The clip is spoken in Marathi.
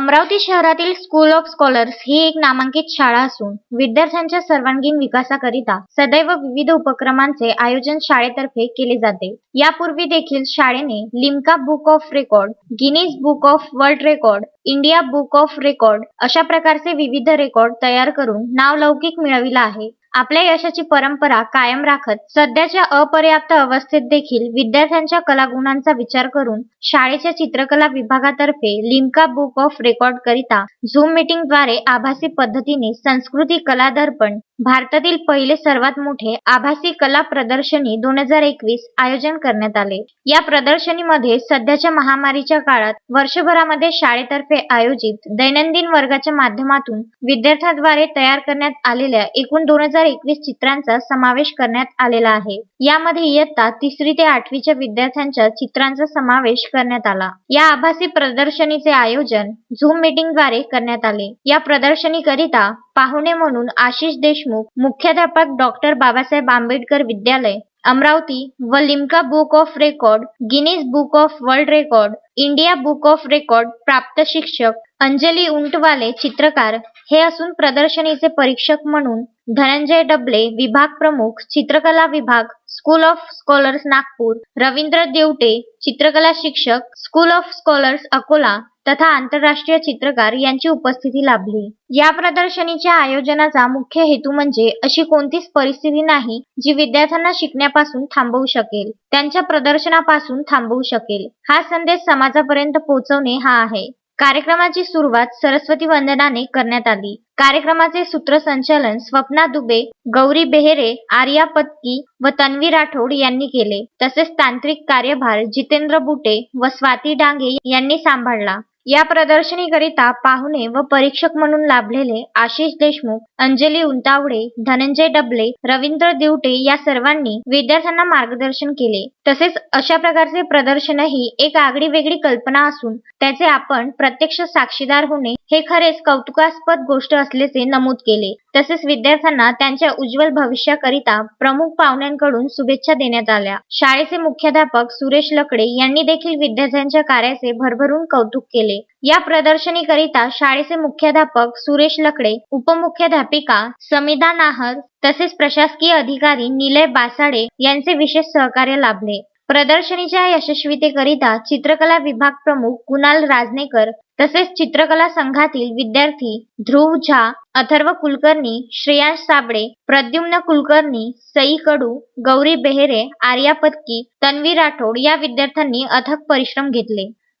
अमरावती शहरातील स्कूल ऑफ स्कॉलर्स ही एक नामांकित शाळा असून विद्यार्थ्यांच्या सर्वांगीण विकासाकरिता सदैव विविध उपक्रमांचे आयोजन शाळेतर्फे केले जाते. यापूर्वी देखील शाळेने Limca book of record Guinness book of world record India book of record अशा प्रकारचे विविध रेकॉर्ड तयार करून नावलौकिक मिळविला आहे. आपल्या यशाची परंपरा कायम राखत सध्याच्या अपर्याप्त अवस्थेत देखील विद्यार्थ्यांच्या कलागुणांचा विचार करून शाळेच्या चित्रकला विभागातर्फे लिम्का बुक ऑफ रेकॉर्ड करिता झूम मीटिंगद्वारे आभासी पद्धतीने संस्कृती कला दर्पण भारतातील पहिले सर्वात मोठे आभासी कला प्रदर्शनी दोन हजार एकवीस आयोजन करण्यात आले. या प्रदर्शनीमध्ये सध्याच्या महामारीच्या काळात वर्षभरामध्ये शाळेतर्फे आयोजित दैनंदिन वर्गाच्या माध्यमातून विद्यार्थ्यांद्वारे तयार करण्यात आलेल्या एकूण दोन हजार एकवीस चित्रांचा समावेश करण्यात आलेला आहे. यामध्ये इयत्ता तिसरी ते आठवीच्या विद्यार्थ्यांच्या चित्रांचा समावेश करण्यात आला. या आभासी प्रदर्शनीचे आयोजन झूम मीटिंगद्वारे करण्यात आले. या प्रदर्शनीकरिता पाहुणे म्हणून आशिष देशमुख मुख्याध्यापक डॉक्टर बाबासाहेब आंबेडकर विद्यालय अमरावती व Limca book of record Guinness book of world record India book of record प्राप्त शिक्षक अंजली उंटवाले चित्रकार हे असून प्रदर्शनीचे परीक्षक म्हणून धनंजय डबले विभाग प्रमुख चित्रकला विभाग school of scholars Nagpur Ravindra Devte चित्रकला शिक्षक स्कूल ऑफ स्कॉलर्स अकोला तथा आंतरराष्ट्रीय चित्रकार यांची उपस्थिती लाभली. या प्रदर्शनीच्या आयोजनाचा मुख्य हेतू म्हणजे अशी कोणतीच परिस्थिती नाही जी विद्यार्थ्यांना शिकण्यापासून थांबवू शकेल त्यांच्या प्रदर्शनापासून थांबवू शकेल. हा संदेश समाजापर्यंत पोहोचवणे हा आहे. कार्यक्रमाची सुरुवात सरस्वती वंदनाने करण्यात आली. कार्यक्रमाचे सूत्रसंचालन स्वप्ना दुबे गौरी बेहेरे आर्या पत्की व तन्वी राठोड यांनी केले. तसेच तांत्रिक कार्यभार जितेंद्र बुटे व स्वाती डांगे यांनी सांभाळला. या प्रदर्शनीकरिता पाहुणे व परीक्षक म्हणून लाभलेले आशिष देशमुख अंजली उंतावडे धनंजय डबले रवींद्र दिवटे या सर्वांनी विद्यार्थ्यांना मार्गदर्शन केले. तसेच अशा प्रकारचे प्रदर्शन ही एक आगळी वेगळी कल्पना असून त्याचे आपण प्रत्यक्ष साक्षीदार होणे हे खरेच कौतुकास्पद गोष्ट असल्याचे नमूद केले. तसेच विद्यार्थ्यांना त्यांच्या उज्ज्वल भविष्याकरिता प्रमुख पाहुण्यांकडून शुभेच्छा देण्यात आल्या. शाळेचे मुख्याध्यापक सुरेश लकडे यांनी देखील विद्यार्थ्यांच्या कार्याचे भरभरून कौतुक केले. या प्रदर्शनीकरिता शाळेचे मुख्याध्यापक सुरेश लकडे उपमुख्याध्यापिका समिदा नाहर तसेच प्रशासकीय अधिकारी निलय बासाडे यांचे विशेष सहकार्य लाभले. प्रदर्शनीच्या यशस्वीतेकरिता चित्रकला विभाग प्रमुख कुणाल राजनेकर तसेच चित्रकला संघातील विद्यार्थी ध्रुव झा अथर्व कुलकर्णी श्रेयांश साबळे प्रद्युम्न कुलकर्णी सई कडू गौरी बेहेरे आर्या पत्की तन्वी राठोड या विद्यार्थ्यांनी अथक परिश्रम घेतले.